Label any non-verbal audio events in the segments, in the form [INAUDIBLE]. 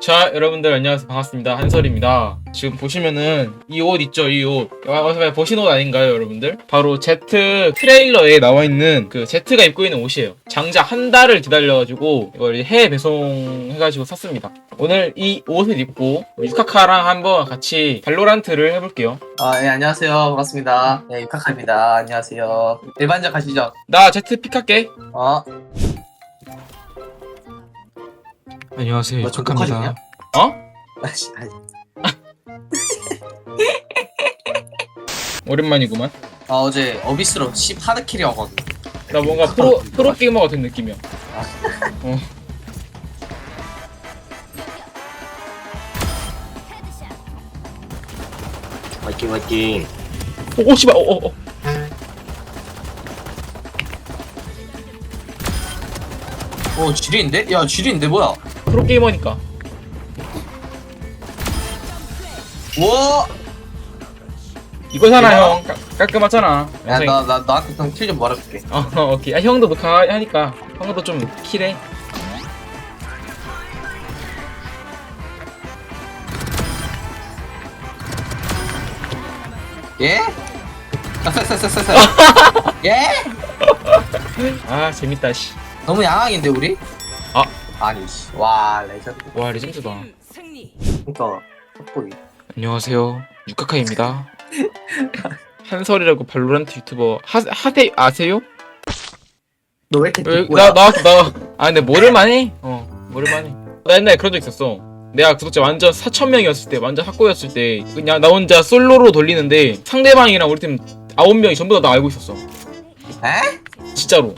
자 여러분들 안녕하세요. 반갑습니다. 한설입니다. 지금 보시면은 이 옷 있죠? 이옷. 어서 보신 옷 아닌가요 여러분들? 바로 Z 트레일러에 나와 있는 그 Z가 입고 있는 옷이에요. 장작 한 달을 기다려가지고 이걸 해외 배송해가지고 샀습니다. 오늘 이 옷을 입고 유카카랑 한번 같이 발로란트를 해볼게요. 아, 예, 안녕하세요. 반갑습니다. 네, 육학입니다. 안녕하세요. 일반적 가시죠. 나 Z 픽할게 어, 안녕하세요 너 중국하셨냐? 어? [LAUGHS] 아씨, 아니. 오랜만이구만 아, 어제 어비스로 10 하드킬이 하거든. 나 뭔가 프로, 프로 게이머 같은 느낌이야 어. 화이팅 화이팅 오, 오 씨발 어, 어, 어. 오, 지리인데? 야, 지리인데 뭐야? 프로 게이머니까 우와! 이거잖아. 형 깔- 깔끔하잖아 야, 영상이. 나, 나, 나한테 그냥 킬좀 말해줄게. 어, 어, 오케이. 아, 형도 녹화하니까 형도 좀 킬해. 예? 아, 쎄쎄쎄쎄쎄. [LAUGHS] 예? 아, 재밌다, 씨. 너무 양악인데, 우리? 아. 아니, 씨. 와, 레전드. 와, 레전드다. 승리. 그니까, 헛보이. 안녕하세요. 유카카입니다. [LAUGHS] 한설이라고 발로란트 유튜버 하, 하세, 아세요? 너 왜 이렇게 왜, 뒷고야? 나, 나, 나. 아, 근데 모를만 해. 어, 모를만 해. 나 옛날에 그런 적 있었어. 내가 구독자 완전 4천 명이었을 때, 완전 학고였을 때, 그냥 나 혼자 솔로로 돌리는데, 상대방이랑 우리 팀 9명이 전부 다 나 알고 있었어. 에? 진짜로.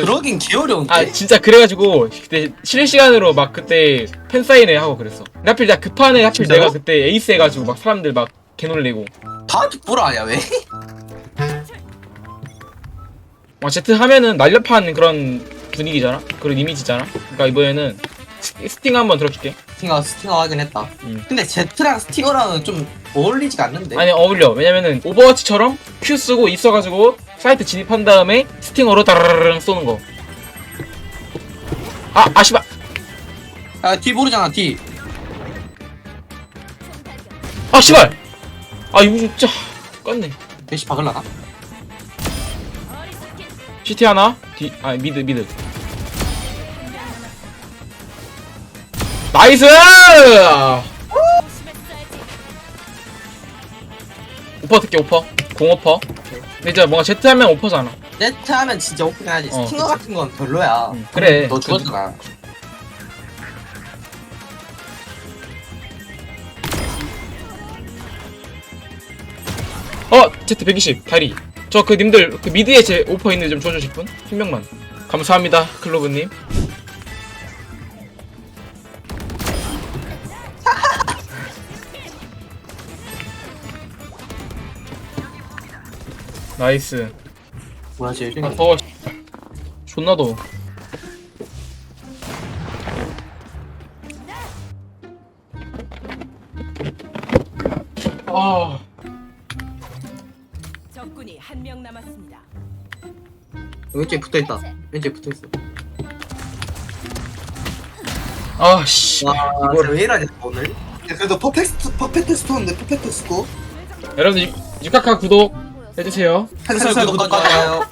그러긴 개어려운데? 아 진짜 그래가지고 그때 실시간으로 막 그때 팬 사인회 하고 그랬어 근데 하필 내가 급한에 하필 진짜로? 내가 그때 에이스 해가지고 막 사람들 막 개놀래고 다 뒷보라 아니야, 왜? 막 제트 하면은 날렵한 그런 분위기잖아 그런 이미지잖아 그러니까 이번에는 스- 스팅 한번 들어줄게 스팅어, 스팅어 하긴 했다. 음. 근데 제트랑 스팅어랑은 좀 어울리지가 않는데? 아니 어울려 왜냐면은 오버워치처럼 큐 쓰고 있어가지고 사이트 진입한 다음에 스팅어로 따르르릉 쏘는 거아 아씨발 아, 뒤 모르잖아, 뒤. 아 씨발 아 이거 진짜 껐네 대시 박을라나? CT 하나 뒤, 아 미드 미드 나이스 오퍼 듣게 오퍼 공 오퍼 근데 이제 뭔가 제트 하면 오퍼잖아 제트 하면 진짜 오프긴 하지. 어, 스팅어 그치. 같은 건 별로야. 응, 그래 너 죽었잖아. 어 제트 120 다리 저 그 님들 그 미드에 제 오퍼 있는지 좀 줘주실 분? 한 명만 감사합니다 클로브님 나이스 뭐야, 제일 아. 더워 존나 더워 아 적군이 한 명 남았습니다. 왼쪽에 붙어있다. 왼쪽에 붙어있어. 아씨 와, 이거를- 쟤왜 이러냐, 오늘? 그래도 퍼펙트 퍼펙트 스토어인데 퍼펙트 스코 여러분들 유- 유카카 구독 해주세요. 한살 구독하자요.